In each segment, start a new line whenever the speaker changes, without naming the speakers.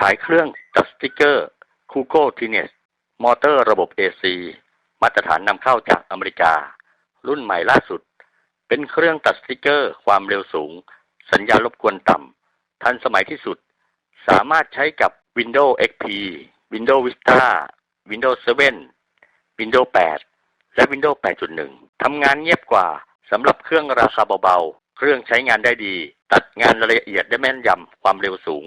ขายเครื่องตัดสติกเกอร์คูโก้ทีเนสมอเตอร์ระบบ AC มาตรฐานนำเข้าจากอเมริกา รุ่นใหม่ล่าสุด เป็นเครื่องตัดสติกเกอร์ ความเร็วสูง สัญญาณรบกวนต่ำทันสมัยที่สุด สามารถใช้กับ Windows XP Windows Vista Windows 7 Windows 8 และ Windows 8.1 ทำงานเงียบกว่าสำหรับเครื่องราคาเบาๆ เครื่องใช้งานได้ดี ตัดงานละเอียดได้แม่นยำความเร็วสูง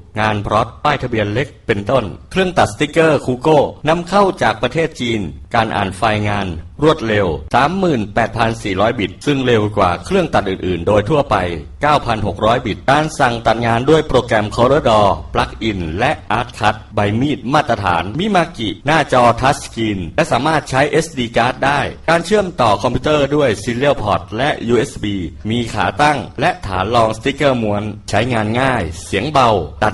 งานพร็อตป้ายทะเบียนเล็กเป็นต้น เครื่องตัดสติกเกอร์คูโก้นำเข้าจากประเทศจีน การอ่านไฟล์งาน รวดเร็ว 38,400 บิต ซึ่งเร็วกว่าเครื่องตัดอื่นๆ โดยทั่วไป 9,600 บิต การสั่งตัดงานด้วยโปรแกรม Corridor Plug-in และ ArtCut ใบมีดมาตรฐาน มิมากิ หน้าจอทัชสกรีนและสามารถใช้ SD card ได้ การเชื่อมต่อคอมพิวเตอร์ด้วย Serial Port และ USB มีขาตั้ง และฐานรองสติกเกอร์ม้วน ใช้งานง่าย เสียงเบา ตัด